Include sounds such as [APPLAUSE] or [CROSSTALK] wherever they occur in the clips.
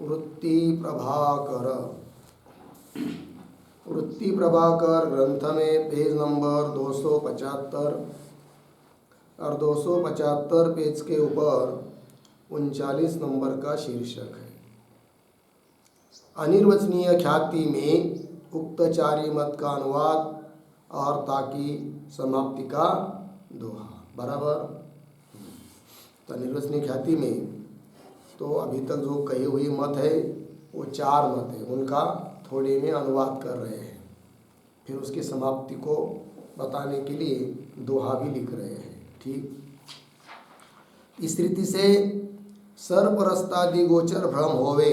वृत्ति प्रभाकर। वृत्ति प्रभाकर ग्रंथ में पेज नंबर 275 और 275 पेज के ऊपर उनचालीस नंबर का शीर्षक है। अनिर्वचनीय ख्याति में उक्तचारी मत का अनुवाद और ताकि समाप्ति का दोहा। बराबर? तो अनिर्वचनीय ख्याति में तो अभी तक जो कही हुई मत है, वो चार मत है, उनका थोड़े में अनुवाद कर रहे हैं। फिर उसकी समाप्ति को बताने के लिए दोहा भी लिख रहे हैं, ठीक? इस रीति से सर्वरस्तादि गोचर भ्रम होवे,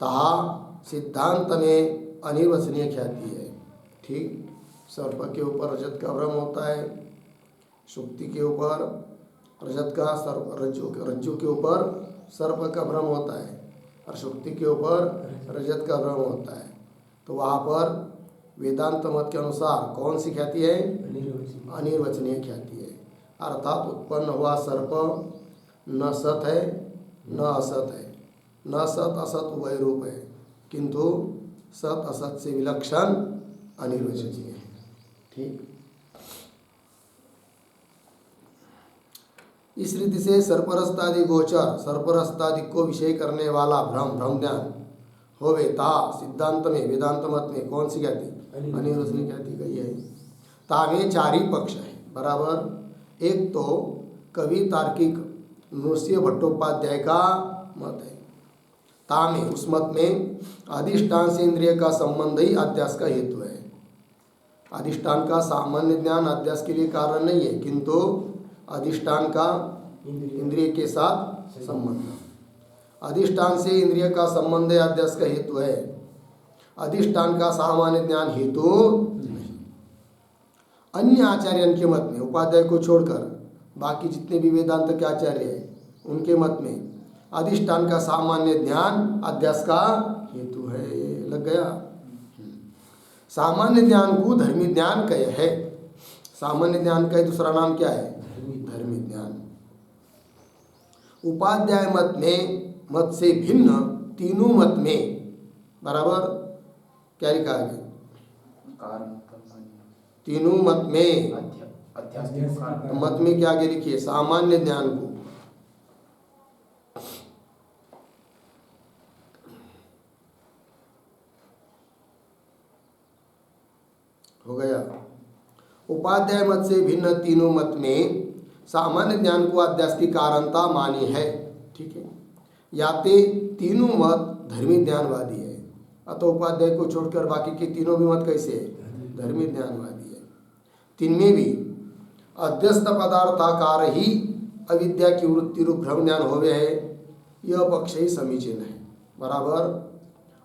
तहा सिद्धांत में अनिर्वचनीय ख्याति है, ठीक? सर्प के ऊपर रजत का भ्रम होता है सुक्ति के ऊपर रजत का, सर्प रज्जु रज्जु के ऊपर सर्प का भ्रम होता है और सुक्ति के ऊपर रजत का भ्रम होता है। तो वहाँ पर वेदांत मत के अनुसार कौन सी ख्याति है? अनिर्वचनीय ख्याति है। अर्थात उत्पन्न हुआ सर्प न सत है न असत है। न सत असत उभय रूप है किंतु सत असत से विलक्षण अनिर्वचनीय है। ठीक। इस रीति से सर्परस्तादि गोचर सर्परस्तादि को विषय करने वाला भ्रम भ्रम ज्ञान होवे ता सिद्धांत में वेदांत मत में कौन सी कहती अनिर्वचनीय कहती गई है। तावे चार ही पक्ष है बराबर। एक तो कवि तार्किक नृस्य भट्टोपाध्याय का मत है। तामे उस मत में अधिष्ठान से इंद्रिय का संबंध ही अध्यास का हेतु है। अधिष्ठान का सामान्य ज्ञान अध्यास के लिए कारण नहीं है किंतु अधिष्ठान का इंद्रिय के साथ संबंध। अधिष्ठान से इंद्रिय का संबंध अध्यास का हेतु है। अधिष्ठान का सामान्य ज्ञान हेतु अन्य आचार्य के मत में, उपाध्याय को छोड़कर बाकी जितने भी वेदांत के आचार्य हैं, उनके मत में अधिष्ठान का सामान्य ज्ञान अध्यास का हेतु है। लग गया? सामान्य ज्ञान को धर्मी ज्ञान कह है। सामान्य ज्ञान का दूसरा नाम क्या है धर्मी ज्ञान उपाध्याय मत में, मत से भिन्न, तीनों मत में, बराबर? क्या लिखा है? तीनों मत में। तो मत में क्या आगे लिखिए? सामान्य ज्ञान को। हो गया। उपाध्याय मत से भिन्न, तीनों मत में सामान्य ज्ञान को अध्यास की कारणता मानी है। ठीक है? याते तीनों मत धर्मी ज्ञानवादी है। अतः उपाध्याय को छोड़कर बाकी के तीनों भी मत कैसे है? धर्मी ज्ञानवादी है। तिनमें भी अध्यस्त पदार्थाकार ही अविद्या की वृत्ति रूप भ्रम ज्ञान हो गए है। यह पक्ष ही समीचीन है। बराबर?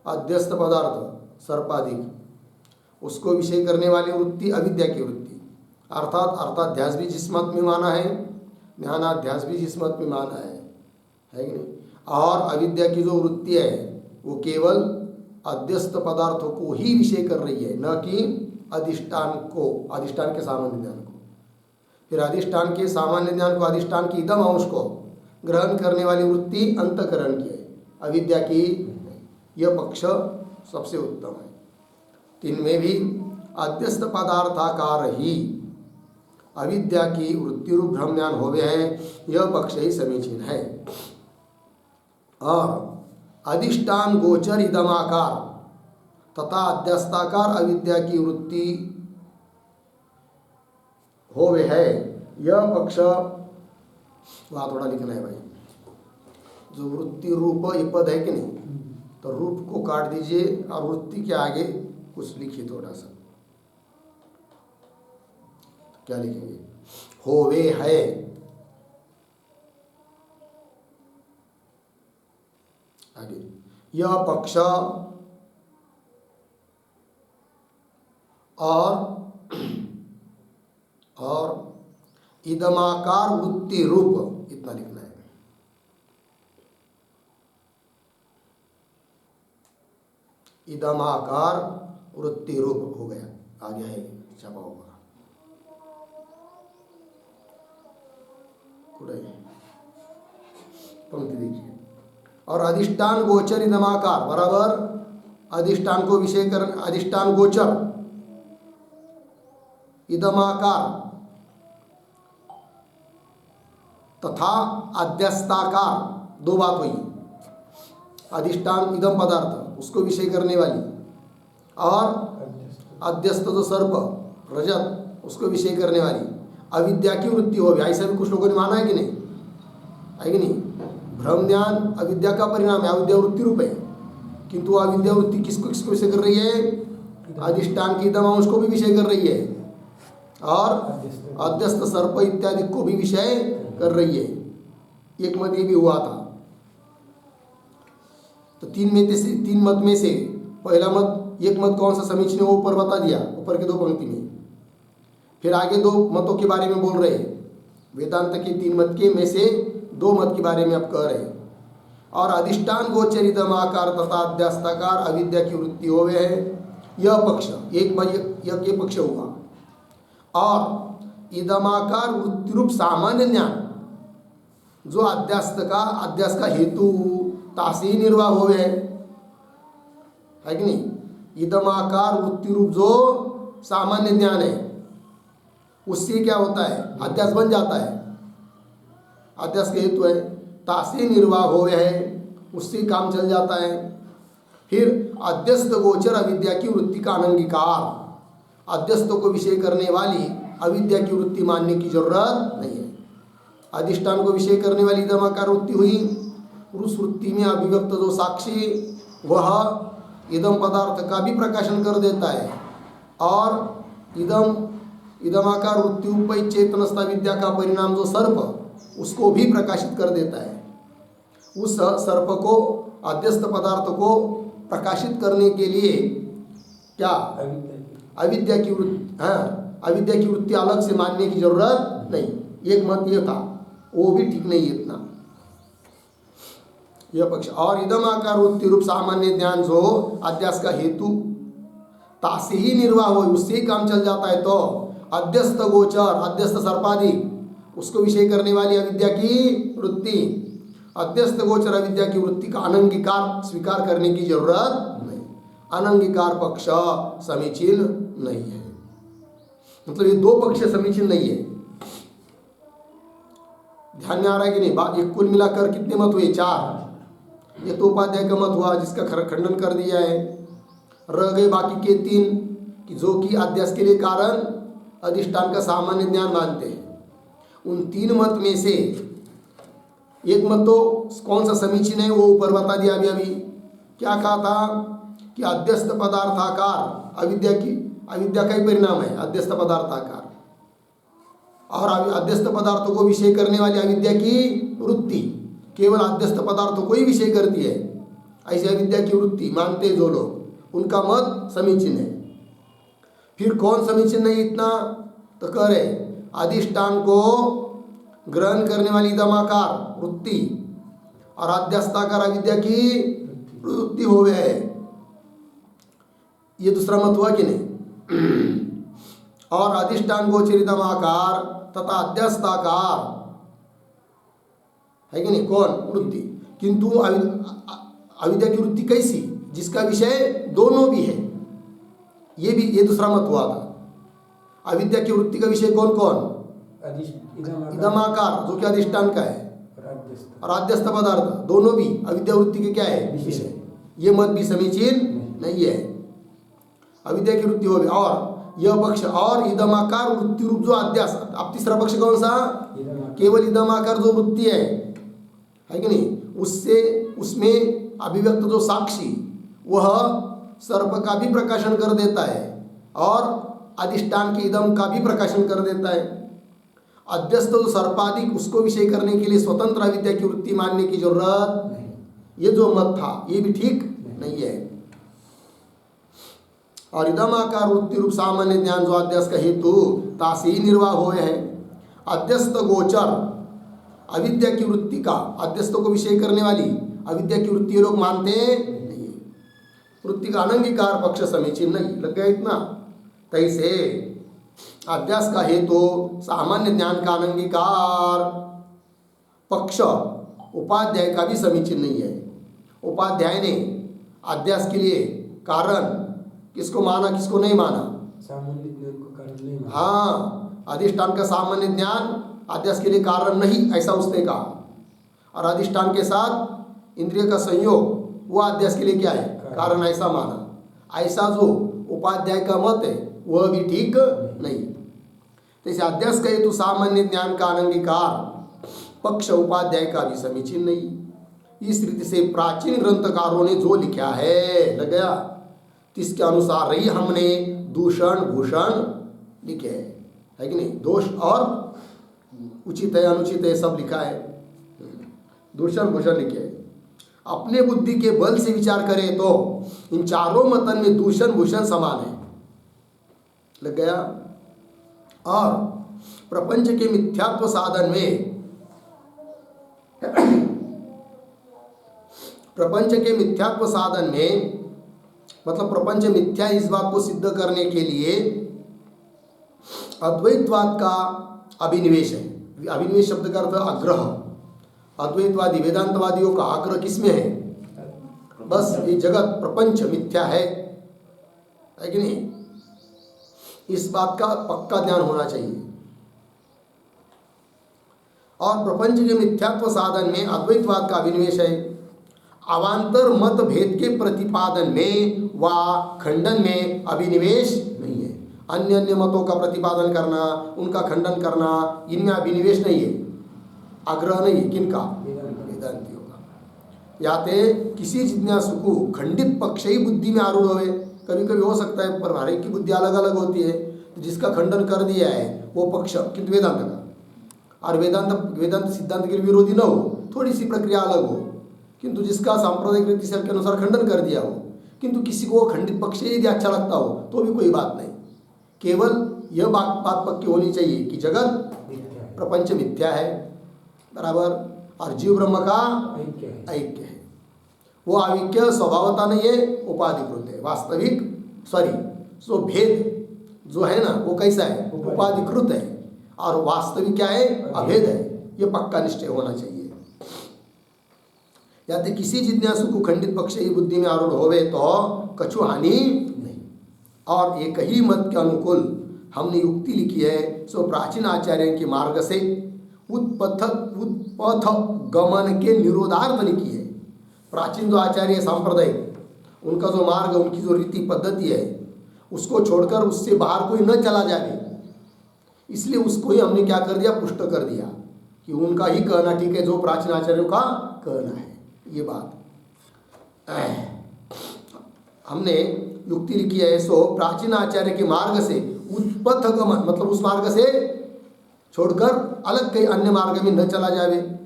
अध्यस्त पदार्थ सर्पाधिक। उसको विषय करने वाली वृत्ति अविद्या की वृत्ति अर्थात अर्थाध्यास भी जिस मत में माना है ज्ञानाध्यास भी जिस मत में माना है। है कि नहीं? और अविद्या की जो वृत्ति है, वो केवल अध्यस्त पदार्थों को ही विषय कर रही है, न कि अधिष्ठान को, अधिष्ठान के सामान्य ज्ञान को। फिर अधिष्ठान के सामान्य ज्ञान को, अधिष्ठान की इदम अंश को ग्रहण करने वाली वृत्ति अंतकरण की है। अविद्या की यह पक्ष सबसे उत्तम है। तीन में भी अध्यस्त पदार्थाकार ही अविद्या की वृत्ति रूप भ्रम ज्ञान हो गए हैं यह पक्ष ही समीचीन है। और अधिष्ठान गोचर इदमाकार, तथा अध्यस्ताकार अविद्या की वृत्ति हो वे है, यह पक्ष, वहाँ, थोड़ा लिखना है भाई। जो वृत्ति रूप पद है कि नहीं तो रूप को काट दीजिए, और वृत्ति के आगे कुछ लिखिए थोड़ा सा। क्या लिखेंगे? होवे है। आगे। यह पक्ष और और इदमाकार वृत्ति रूप, इतना लिखना है। इदमाकार वृत्ति रूप हो गया। आ गया है, छपा होगा पंक्ति देखिए। और अधिष्ठान गोचर इदमाकार, बराबर? अधिष्ठान को विषय कर अधिष्ठान गोचर। इदमाकार। तथा अध्यस्ताकार। दो बात हुई। अधिष्ठान इदम पदार्थ, उसको विषय करने वाली। और अध्यस्त जो सर्प, रजत, उसको विषय करने वाली। अविद्या की वृत्ति हो गया ऐसा भी कुछ लोगों ने माना है कि नहीं? है कि नहीं? भ्रम, ज्ञान, अविद्या का परिणाम है। अविद्या वृत्ति रूप है। किंतु अविद्या वृत्ति किसको किसको विषय कर रही है? अधिष्ठान की दमा उसको भी विषय कर रही है। और अध्यस्त सर्प इत्यादि को भी विषय कर रही है। एक मत ये भी हुआ था। तो तीन में से, तीन मत में से पहला मत, एक मत कौन सा समीचीन है वो ऊपर बता दिया। ऊपर के दो पंक्ति में। फिर आगे दो मतों के बारे में बोल रहे हैं। वेदांत के तीन मत के में से दो मत के बारे में आप कह रहे हैं। और अधिष्ठान गोचरितम आकार तथा अध्यास्ताकार अविद्या की वृत्ति हो गए है। यह पक्ष, एक के पक्ष हुआ। और इदमाकार वृत्ति रूप सामान्य ज्ञान, जो अध्यास्त का अध्यास का हेतु, तासी निर्वाह हो। गए है कि नहीं? इदमाकार वृत्ति रूप जो सामान्य ज्ञान है। उससे क्या होता है? अध्यास बन जाता है। अध्यास के हेतु है, तासी निर्वाह हो है, उससे काम चल जाता है। फिर अध्यस्त गोचर अविद्या की वृत्ति का अनंगीकार। अध्यस्त को विषय करने वाली अविद्या की वृत्ति मानने की ज़रूरत नहीं है। अधिष्ठान को विषय करने वाली दमाकार वृत्ति हुई। उस वृत्ति में अभिव्यक्त जो साक्षी वह इदम पदार्थ का भी प्रकाशन कर देता है। और इदम इदमाकार वृत्ति उपय चेतनस्था विद्या का परिणाम जो सर्प, उसको भी प्रकाशित कर देता है। उस सर्प को अध्यस्त पदार्थ को प्रकाशित करने के लिए क्या? अविद्या की वृत्ति हाँ अविद्या की वृत्ति अलग से मानने की ज़रूरत नहीं। एक मत ये था, वो भी ठीक नहीं इतना। यह पक्ष, और इदम आकार वृत्ति रूप सामान्य ज्ञान जो अध्यास का हेतु तासे ही निर्वाह हो, उससे ही काम चल जाता है तो अध्यस्त गोचर, अध्यस्त सर्पादि, उसको विषय करने वाली अविद्या की वृत्ति। अध्यस्त गोचर अविद्या की वृत्ति का अनंगीकार स्वीकार करने की ज़रूरत नहीं। अनंगीकार पक्ष समीचीन नहीं है। मतलब ये दो पक्ष समीचीन नहीं है। ध्यान में आ रहा है कि नहीं? बात एक कुल मिलाकर कितने मत हुए? चार। ये तो उपाध्याय का मत हुआ जिसका खंडन कर दिया है। रह गए बाकी के तीन कि जो कि अध्यास के लिए कारण अधिष्ठान का सामान्य ज्ञान मानते हैं। उन तीन मत में से एक मत तो कौन सा समीचीन है, वो ऊपर बता दिया अभी अभी। क्या कहा था कि अध्यस्त पदार्थाकार, अविद्या की, अविद्या का ही परिणाम है, अध्यस्त पदार्थाकार। और अध्यस्त पदार्थों को विषय करने वाली अविद्या की वृत्ति, केवल अध्यस्त पदार्थों को ही विषय करती है। ऐसी अविद्या की वृत्ति मानते जो लोग। उनका मत समीचीन है। फिर कौन समीचीन नहीं इतना? तो कह रहे अधिष्ठान को ग्रहण करने वाली दमाकार, वृत्ति। और अध्यस्ताकार अविद्या की वृत्ति हो। गए ये दूसरा मत हुआ कि नहीं? और अधिष्ठान गोचरितमाकार तथा अध्यस्ताकार है कि नहीं? कौन? वृत्ति। किंतु अविद्या की वृत्ति कैसी? जिसका विषय दोनों भी है। ये भी ये दूसरा मत हुआ था। अविद्या की वृत्ति का विषय कौन कौन? इदमाकार। जो कि अधिष्ठान का है। और आद्यस्थ पदार्थ दोनों भी अविद्या वृत्ति के क्या है? विषय। ये मत भी समीचीन नहीं। है। अविद्या की वृत्ति हो गई और यह पक्ष और इदमाकार वृत्ति रूप जो अध्यास अब तीसरा पक्ष कौन सा? केवल इदमाकार जो वृत्ति है। है कि नहीं? उससे उसमें अभिव्यक्त जो साक्षी वह सर्प का भी प्रकाशन कर देता है और अधिष्ठान के इदम का भी प्रकाशन कर देता है। अध्यस्त जो सर्पाधिक उसको विषय करने के लिए स्वतंत्र अविद्या की वृत्ति मानने की ज़रूरत नहीं। ये जो मत था, ये भी ठीक नहीं है। और इदम आकार वृत्ति रूप सामान्य ज्ञान जो अध्यस्त का हेतु तासी निर्वाह हो है। अध्यस्त गोचर अविद्या की वृत्ति का, अध्यस्त को विषय करने वाली अविद्या की वृत्ति लोग मानते नहीं वृत्ति का अनंगीकार पक्ष समीचीन नहीं। लग गया इतना? तैसे अध्यास का हेतु तो सामान्य ज्ञान का अनंगीकार पक्ष उपाध्याय का भी समीचीन नहीं है। उपाध्याय ने अध्यास के लिए कारण किसको माना किसको नहीं माना? सामान्य ज्ञान को कारण नहीं माना। हाँ अधिष्ठान का सामान्य ज्ञान अध्यास के लिए कारण नहीं ऐसा उसने कहा। और अधिष्ठान के साथ इंद्रिय का संयोग वो अध्यास के लिए क्या है? कारण ऐसा माना ऐसा जो उपाध्याय का मत है, वह भी ठीक नहीं। जैसे अध्यास का हेतु सामान्य ज्ञान का अनंगीकार, पक्ष उपाध्याय का भी समीचीन नहीं। इस रीति से प्राचीन ग्रंथकारों ने जो लिखा है, लग गया। जिसके अनुसार ही हमने दूषण, भूषण लिखे है। है कि नहीं? दोष और उचित है, अनुचित है, सब लिखा है। दूषण, भूषण लिखे है। अपने बुद्धि के बल से विचार करें तो इन चारों मतन में दूषण भूषण समान है। लग गया? और प्रपंच के मिथ्यात्व साधन में [CLEARS THROAT] प्रपंच के मिथ्यात्व साधन में मतलब प्रपंच मिथ्या इस बात को सिद्ध करने के लिए अद्वैतवाद का अभिनिवेश है। अभिनिवेश शब्द का अर्थ आग्रह। अद्वैतवादी, वेदांतवादियों का आग्रह किसमें है? बस ये जगत प्रपंच मिथ्या है। है कि नहीं? इस बात का पक्का ध्यान होना चाहिए। और प्रपंच के मिथ्यात्व साधन में अद्वैतवाद का अभिनिवेश है। अवान्तर मत भेद के प्रतिपादन में व खंडन में अभिनिवेश नहीं है। अन्य अन्य मतों का प्रतिपादन करना, उनका खंडन करना, इनमें अभिनिवेश नहीं है। आग्रह नहीं है किनका वेदांतियों का। या याते किसी जिज्ञासु को खंडित पक्ष ही बुद्धि में आरूढ़ होवे कभी कभी हो सकता है पर हर एक की बुद्धि अलग अलग होती है तो जिसका खंडन कर दिया है वो पक्ष किंतु वेदांत का। और वेदांत वेदांत सिद्धांत के विरोधी न हो थोड़ी सी प्रक्रिया अलग हो। किंतु जिसका सांप्रदायिक रीति से के अनुसार खंडन कर दिया हो किंतु किसी को खंडित पक्ष यदि अच्छा लगता हो तो भी कोई बात नहीं। केवल यह बात बात पक्की होनी चाहिए कि जगत प्रपंच मिथ्या है। बराबर? और जीव ब्रह्म का ऐक्य है। वो आविक्य स्वभावता नहीं है उपाधिकृत है। वास्तविक सॉरी सो भेद जो है ना वो कैसा है? उपाधिकृत है। और वास्तविक क्या है? अभेद। है। ये पक्का निश्चय होना चाहिए। याते किसी जिज्ञासु को खंडित पक्ष ही बुद्धि में आरूढ़ होवे तो कछु हानि नहीं। और एक ही मत के अनुकूल हमने युक्ति लिखी है सो प्राचीन आचार्य के मार्ग से उत्पथ गमन के निरोधार्थ लिखी है। प्राचीन जो आचार्य सांप्रदायिक उनका जो मार्ग, उनकी जो रीति पद्धति है, उसको छोड़कर उससे बाहर कोई न चला जाए इसलिए उसको ही हमने क्या कर दिया? पुष्ट कर दिया कि उनका ही कहना ठीक है, जो प्राचीन आचार्यों का कहना है। ये बात। हमने युक्ति लिखी है सो प्राचीन आचार्य के मार्ग से उत्पथ गमन मतलब उस मार्ग से छोड़कर अलग कई अन्य मार्ग में न चला जावे।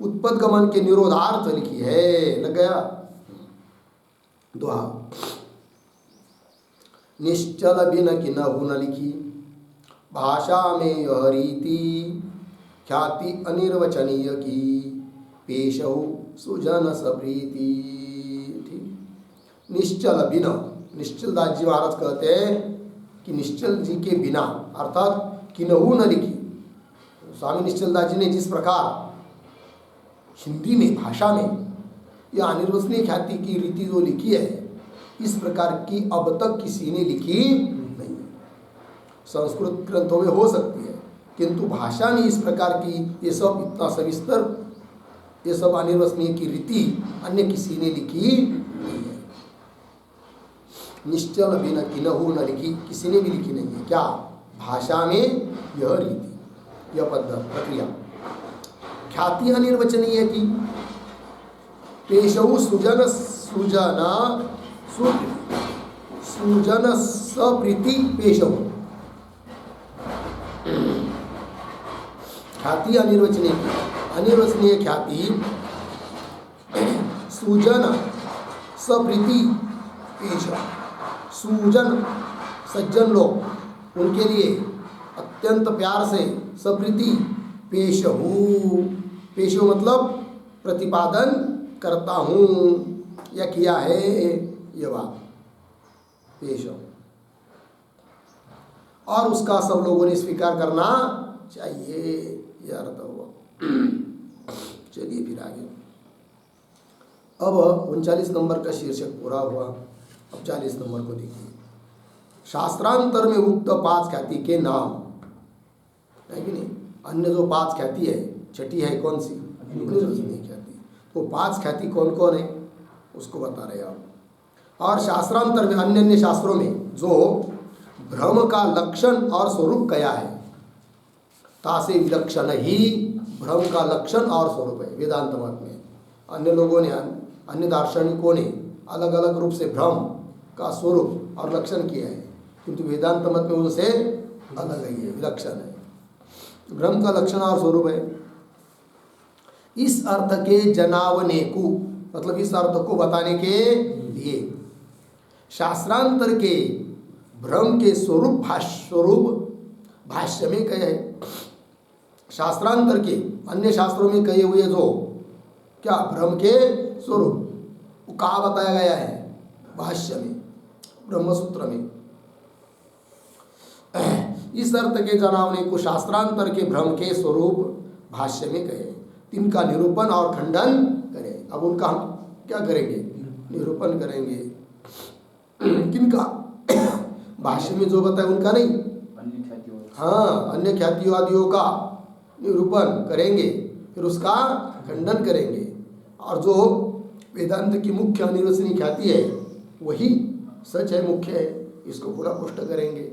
उत्पद गमन के निरोधार्थ लिखी है, लग गया। दोहा निश्चल बिन कि न न लिखी। भाषा में यह रीति ख्याति अनिर्वचनीय की। पेशौ सुजन सप्रीति। ठीक। निश्चल बिना, निश्चल दास जी महाराज कहते हैं कि निश्चल जी के बिना, अर्थात किन्हू न लिखी। स्वामी निश्चलदास जी ने जिस प्रकार हिंदी में, भाषा में यह अनिर्वसनीय ख्याति की रीति जो लिखी है, इस प्रकार की अब तक किसी ने लिखी नहीं संस्कृत ग्रंथों में हो सकती है, किंतु भाषा में इस प्रकार की ये सब इतना सविस्तर, ये सब अनिर्वसनीय की रीति अन्य किसी ने लिखी नहीं है। निश्चल भी न किन्हू न लिखी, किसी ने भी लिखी नहीं है। क्या? भाषा में यह रीति। यह पद्धत प्रक्रिया। ख्याति अनिर्वचनीय की पेशौ सुजन सुजन सु, सुजन सप्रीति पेशौ ख्याति अनिर्वचनीय अनिर्वचनीय ख्याति [CLEARS THROAT] सुजन सप्रीति पेश सुजन सज्जन लोग, उनके लिए अत्यंत प्यार से सप्रीति पेश हूँ पेश मतलब प्रतिपादन करता हूँ। या किया है ये बात। पेश और उसका सब लोगों ने स्वीकार करना चाहिए हुआ। चलिए फिर आगे। अब उनचालीस नंबर का शीर्षक पूरा हुआ। अब चालीस नंबर को देखिए। शास्त्रांतर में उक्त पाँच ख्याति के नाम। है कि नहीं? अन्य जो पाँच ख्याति है छठी है कौन सी? अनिर्वचनीय ख्याति। तो पाँच ख्याति कौन कौन है? उसको बता रहे आप। और शास्त्रांतर में अन्य अन्य शास्त्रों में जो भ्रम का लक्षण और स्वरूप कया है तासे विलक्षण ही भ्रम का लक्षण और स्वरूप है वेदांत मत में। अन्य लोगों ने अन्य दार्शनिकों ने अलग अलग रूप से भ्रम का स्वरूप और लक्षण किया है किंतु वेदांत मत में उनसे अलग है विलक्षण है। भ्रम का लक्षण और स्वरूप है। इस अर्थ के जनावने को मतलब इस अर्थ को बताने के लिए, शास्त्रांतर के भ्रम के स्वरूप स्वरूप भाष्य में कहे है। शास्त्रांतर के अन्य शास्त्रों में कहे हुए जो, क्या भ्रम के स्वरूप कहा बताया गया है? भाष्य में, ब्रह्मसूत्र में। इस अर्थ के जनावने को शास्त्रांतर के भ्रम के स्वरूप भाष्य में कहे। तिनका निरूपण और खंडन करें। अब उनका हम क्या करेंगे? निरूपण करेंगे। किनका? भाष्य में जो बताए उनका नहीं। हाँ अन्य ख्यातिवादियों का निरूपण करेंगे फिर उसका खंडन करेंगे। और जो वेदांत की मुख्य अनिर्वचनीय ख्याति है वही सच है मुख्य है इसको पूरा पुष्ट करेंगे।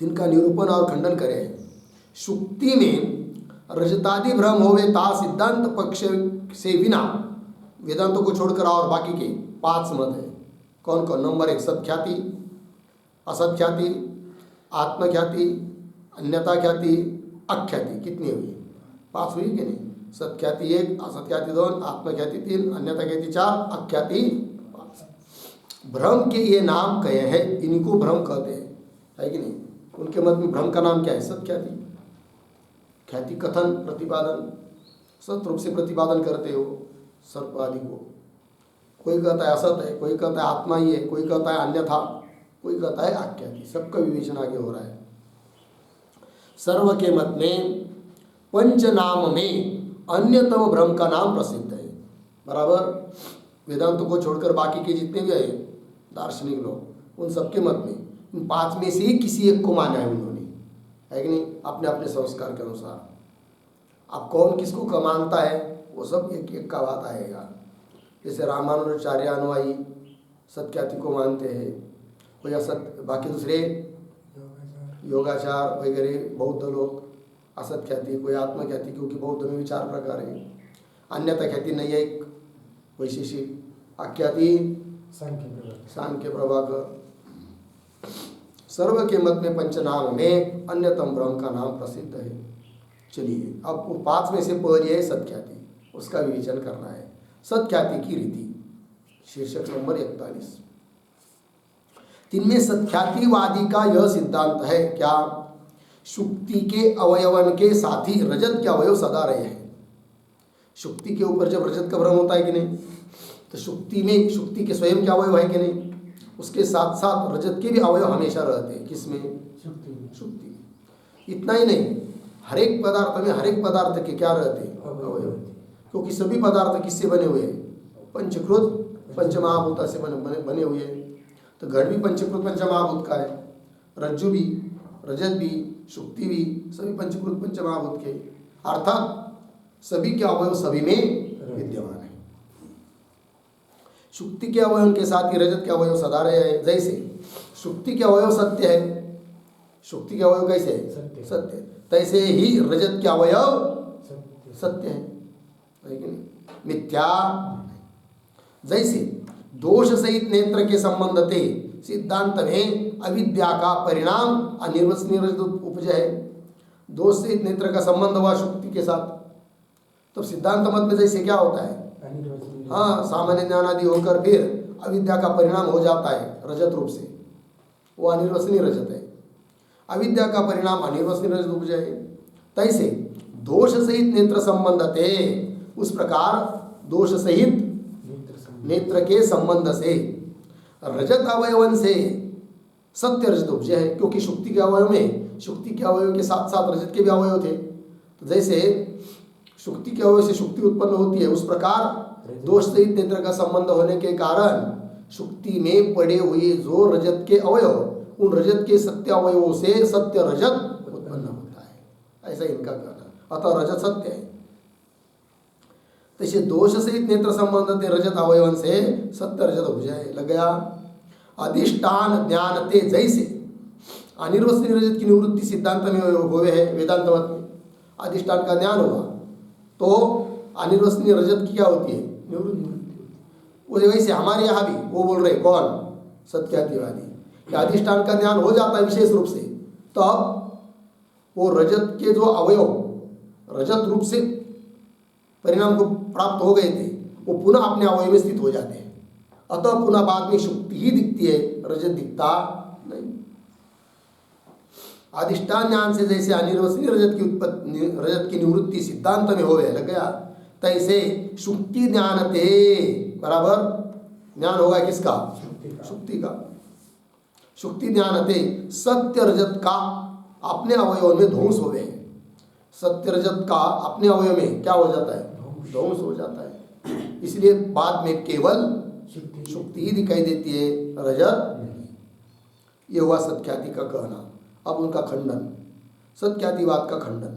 तिनका निरूपण और खंडन करें। शुक्ति में रजतादि भ्रम होवे ता सिद्धांत पक्ष से बिना वेदांतों को छोड़कर और बाकी के पाँच मत है। कौन कौन? नंबर एक सत्ख्याति असत्ख्याति आत्मख्याति अन्यता ख्याति अख्याति। कितनी हुई? पाँच हुई कि नहीं? सत्ख्याति एक असत्ख्याति दो, आत्मख्याति तीन अन्यता ख्याति चार, अख्याति भ्रम के ये नाम कहे हैं, इनको भ्रम कहते हैं। है कि नहीं? उनके मत में भ्रम का नाम क्या है? सत्ख्याति ख्याति। कथन, प्रतिपादन। सत रूप से प्रतिपादन करते हो सर्प आदि को कोई कहता है असत है, कोई कहता है आत्मा ही है, कोई कहता है अन्यथा, कोई कहता है आख्याति सबका विवेचन आगे हो रहा है। सर्व के मत में पंच नाम में अन्यतम भ्रम का नाम प्रसिद्ध है। बराबर? वेदांत को छोड़कर बाकी के जितने भी है, दार्शनिक लोग, उन सबके मत में। पाँच में से ही किसी एक को माना है उन्होंने। है कि नहीं? अपने अपने संस्कार के अनुसार। अब कौन किसको कमानता है? वो सब एक एक का बात आएगा। जैसे रामानुजाचार्य अनुयायी सत्याति को मानते हैं कोई असत बाकी दूसरे? योगाचार वगैरह बौद्ध लोग असत ख्याति कोई आत्मख्याति क्योंकि बौद्ध में विचार प्रकार है। अन्यथा ख्याति नहीं है एक वैशेषिक आख्याति सांख्य प्रभाकर। सर्व के मत में पंचनाम में अन्यतम ब्रह्म का नाम प्रसिद्ध है। चलिए, अब पाँच में से पहली है सत्ख्याति उसका विवेचन करना है। सत्ख्याति की रीति। शीर्षक नंबर इकतालीस। तिनमें सत्ख्यातिवादी का यह सिद्धांत है, क्या? शुक्ति के अवयवन के साथ ही रजत के अवयव सदा रहे हैं। शुक्ति के ऊपर जब रजत का भ्रम होता है कि नहीं तो शुक्ति में, शुक्ति के स्वयं के अवयव है कि नहीं? उसके साथ साथ रजत के भी अवयव हमेशा रहते हैं। किसमें? शुक्ति इतना ही नहीं हर एक पदार्थ में हर एक पदार्थ के क्या रहते हैं? अवयव क्योंकि सभी पदार्थ किससे बने हुए हैं? पंचकृत पंचमहाभूता से बने बने हुए हैं। तो घड़ भी पंचकृत पंचमहाभूत का है। रज्जु भी रजत भी शुक्ति भी सभी पंचकृत पंचमहाभूत के। अर्थात सभी के अवयव सभी में विद्यमान। शुक्ति के अवयव के साथ ही रजत के अवयव सदा रहे हैं जैसे शुक्ति के अवयव सत्य है। शुक्ति के अवयव कैसे? है सत्य। तैसे ही रजत के अवयव सत्य। है। लेकिन मिथ्या। जैसे दोष सहित नेत्र के संबंध थे सिद्धांत में अविद्या का परिणाम अनिर्वचनीय उपज है। दोष सहित नेत्र का संबंध हुआ शुक्ति के साथ। तो सिद्धांत मत में जैसे क्या होता है? हाँ सामान्य ज्ञान आदि होकर फिर अविद्या का परिणाम हो जाता है, रजत रूप से। वो अनिर्वचनीय रजत है। अविद्या का परिणाम अनिर्वचनीय रजत उपज है। तैसे दोष सहित नेत्र संबंध थे उस प्रकार दोष सहित नेत्र के संबंध से रजत अवयवन से सत्य रजत उपजय है, क्योंकि शुक्ति के अवयव में, शुक्ति के अवयव के साथ साथ रजत के भी अवयव थे। तो जैसे शुक्ति के अवयव से शुक्ति उत्पन्न होती है। उस प्रकार दोष सहित नेत्र का संबंध होने के कारण शुक्ति में पड़े हुए जो रजत के अवयव, उन रजत के सत्य अवयवों से सत्य रजत उत्पन्न होता है। ऐसा इनका कहना अतः रजत सत्य है। तसे दोष सहित नेत्र संबंध ते रजत अवयवन से सत्य रजत हो जाए लग गया। अधिष्ठान ज्ञान ते जैसे अनिर्वचनीय रजत की निवृत्ति सिद्धांत में हुए है, वेदांत मत में। अधिष्ठान का ज्ञान हुआ तो अनिर्वचनीय रजत की क्या होती है? निवृत्ति वो वैसे हमारे यहाँ भी वो बोल रहे, कौन? सत्यातिवादी। कि अधिष्ठान का ज्ञान हो जाता है विशेष रूप से। तब वो रजत के जो अवयव, रजत रूप से परिणाम को प्राप्त हो गए थे, वो पुनः अपने अवयव में स्थित हो जाते हैं। अतः पुनः बाद में शुक्ति ही दिखती है, रजत दिखता नहीं। अधिष्ठान ज्ञान से जैसे अनिर्वसनीय रजत की उत्पत्ति रजत की निवृत्ति सिद्धांत में हो लग गया। तैसे शुक्ति ज्ञान थे बराबर? ज्ञान होगा किसका? शुक्ति का। शुक्ति ज्ञान थे सत्य रजत का अपने अवयव में ध्वंस हो गए। सत्य रजत का अपने अवयव में क्या हो जाता है? ध्वंस। हो जाता है। इसलिए बाद में केवल शुक्ति। ही दिखाई देती है रजत। ये हुआ सत्याति का कहना। अब उनका खंडन। सत्यातिवाद का खंडन।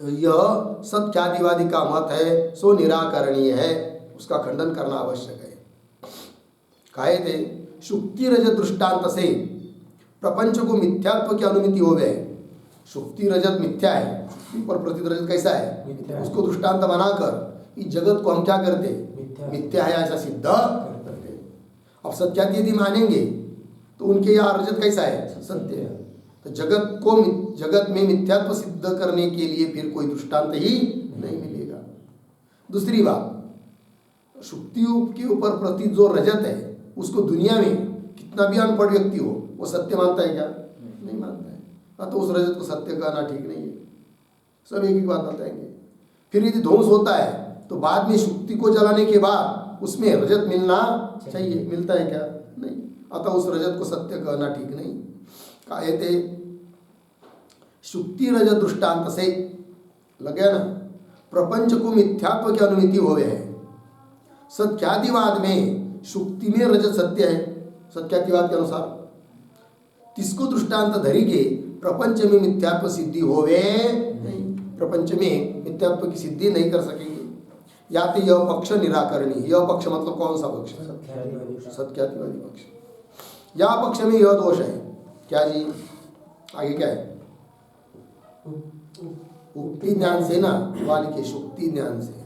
यह सत्यादिवादी का मत है सो निराकरणीय है उसका खंडन करना आवश्यक है। कहे थे शुक्ति रजत दृष्टांत से प्रपंच को मिथ्यात्व की अनुमति हो गए। शुक्ति रजत मिथ्या है पर प्रतीत रजत कैसा है? उसको दृष्टांत बनाकर इस जगत को हम क्या करते? मिथ्या। मिथ्या है ऐसा सिद्ध करते। अब सत्यादि यदि मानेंगे तो उनके यहाँ रजत कैसा है? सत्य है। तो जगत को जगत में मिथ्यात्व सिद्ध करने के लिए फिर कोई दृष्टांत ही नहीं मिलेगा। दूसरी बात शुक्ति के ऊपर प्रति जो रजत है, उसको दुनिया में कितना भी अनपढ़ व्यक्ति हो, वो सत्य मानता है क्या? नहीं मानता है। हाँ तो उस रजत को सत्य कहना ठीक नहीं है। सब एक ही बात बताएँगे। फिर यदि ध्वंस होता है तो बाद में शुक्ति को जलाने के बाद उसमें रजत मिलना चाहिए। मिलता है क्या? नहीं। अतः उस रजत को सत्य कहना ठीक नहीं। काहे थे शुक्ति रजत दृष्टांत से। लग ना? प्रपंच को मिथ्यात्व की अनुमति हो है। सत्यादिवाद में शुक्ति में रजत सत्य है। सत्यादिवाद के अनुसार। तिसको दृष्टांत धरी के प्रपंच में मिथ्यात्व सिद्धि होवे? नहीं। प्रपंच में मिथ्यात्व की सिद्धि नहीं कर सकेंगे। या तो यह पक्ष निराकरणी यह पक्ष मतलब कौन सा पक्ष। सत्यादिवादी पक्ष। या पक्ष में यह दोष है। क्या जी? आगे क्या है? उक्ति ज्ञान से ना वाली शुक्ति ज्ञान से।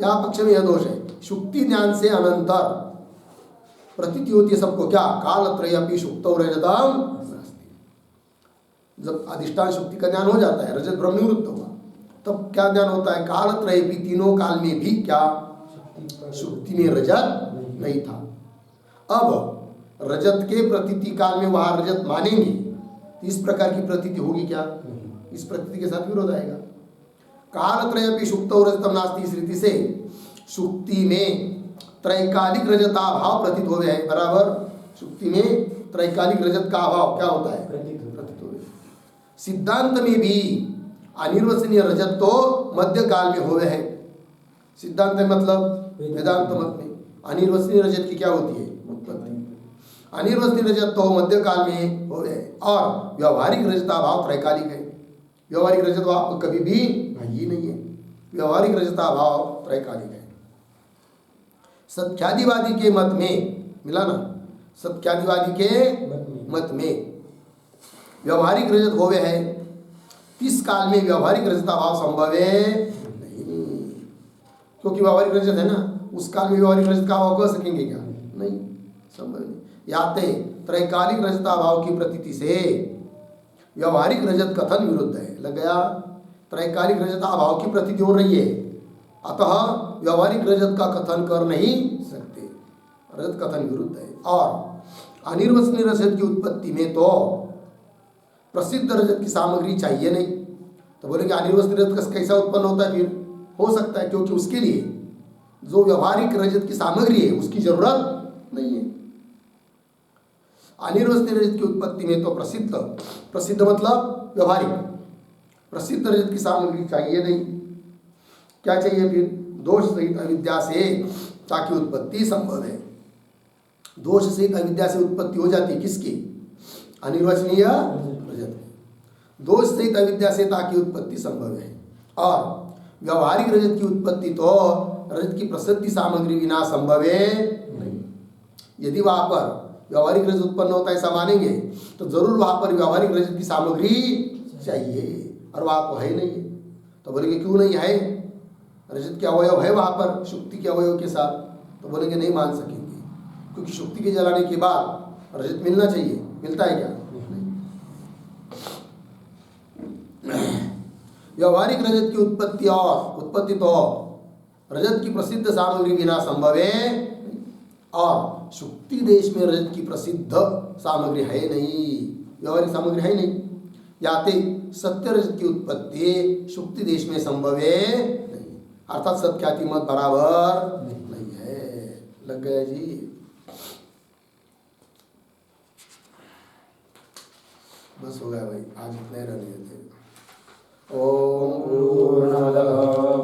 यहाँ पक्ष में यह दोष है। शुक्ति ज्ञान से अनंतर। प्रतीति होती है सबको। क्या? काल त्रयपि शुक्त रजतम। जब अधिष्ठान शुक्ति का ज्ञान हो जाता है, रजत ब्रह्म निवृत्त हुआ तब क्या ज्ञान होता है? काल त्रयपि तीनों काल में भी क्या? शुक्ति में रजत नहीं था। अब रजत के प्रतीति काल में वहाँ रजत मानेंगे तो इस प्रकार की प्रतीति होगी क्या? इस प्रतीति के साथ विरोध आएगा। काल त्रय भी शुक्त और रजतम नास्ती इस रीति से शुक्ति में त्रैकालिक रजता भाव प्रतीत हो गया है, बराबर? शुक्ति में त्रैकालिक रजत का अभाव क्या होता है? सिद्धांत में भी अनिर्वचनीय रजत तो मध्य काल में हो। गए है सिद्धांत मतलब? वेदांत। मत में। अनिर्वचनीय रजत की क्या होती है? उत्पत्ति। अनिर्वचनीय रजत तो मध्य काल में हो। गए और व्यवहारिक रजता भाव त्रैकालिक है। व्यवहारिक रजत भाव कभी भी ही नहीं है। व्यवहारिक रजता भाव त्रैकालिक है। सत्यादिवादी के मत में मिला ना? सत्यादिवादी के मत में। व्यवहारिक रजत होवे है। इस काल में व्यवहारिक रजता भाव संभव है नहीं। क्योंकि व्यवहारिक रजत है ना, उस काल में व्यवहारिक रजत का अभाव कर सकेंगे क्या? नहीं, संभव नहीं। याते त्रैकालिक रजता भाव की प्रतीति से व्यवहारिक रजत कथन विरुद्ध है। लग गया? त्रैकालिक रजता भाव की प्रतीति हो रही है। अतः व्यवहारिक रजत का कथन कर नहीं सकते। रजत कथन विरुद्ध है। और अनिर्वचनीय रजत की उत्पत्ति में तो प्रसिद्ध रजत की सामग्री चाहिए नहीं। तो बोलेंगे अनिर्वचनीय रजत कैसा उत्पन्न होता है फिर? हो सकता है, क्योंकि उसके लिए जो व्यवहारिक रजत की सामग्री है, उसकी ज़रूरत नहीं है। अनिर्वचनीय रजत की उत्पत्ति में तो प्रसिद्ध प्रसिद्ध मतलब व्यवहारिक। प्रसिद्ध रजत की सामग्री चाहिए नहीं। क्या चाहिए फिर? दोष सहित अविद्या से ताकि उत्पत्ति संभव है। दोष सहित अविद्या से उत्पत्ति हो जाती है किसकी? अनिर्वचनीय दोष सहित अविद्या से ताकि उत्पत्ति संभव है। और व्यवहारिक रजत की उत्पत्ति तो रजत की प्रसिद्धि सामग्री बिना संभव है नहीं। यदि वहाँ पर व्यवहारिक रजत उत्पन्न होता है, ऐसा मानेंगे तो ज़रूर वहाँ पर व्यवहारिक रजत की सामग्री चाहिए और वहाँ तो है नहीं। तो बोलेंगे, क्यों नहीं है? रजत के अवयव है वहाँ पर, शुक्ति के अवयव के साथ। तो बोलेंगे, नहीं मान सकेंगे, क्योंकि शुक्ति के जलाने के बाद रजत मिलना चाहिए। मिलता है क्या? व्यवहारिक रजत की उत्पत्ति और उत्पत्ति तो रजत की प्रसिद्ध सामग्री बिना संभव है और शुक्ति देश में रजत की प्रसिद्ध सामग्री है नहीं। व्यवहारिक सामग्री है नहीं। याते सत्य रजत की उत्पत्ति शुक्ति देश में संभव है नहीं। अर्थात सत्याति मत बराबर नहीं है। लग गया जी। बस हो गया भाई, आज इतने रहने थे ॐ पूर्णमदः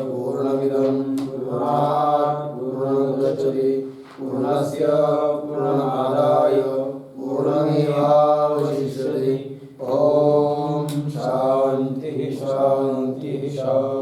पूर्णमिदं पूर्णात् पूर्णमुदच्छति पूर्णस्य पूर्णमादाय पूर्णमेवावशिष्यते। ॐ शान्तिः शान्तिः शान्तिः।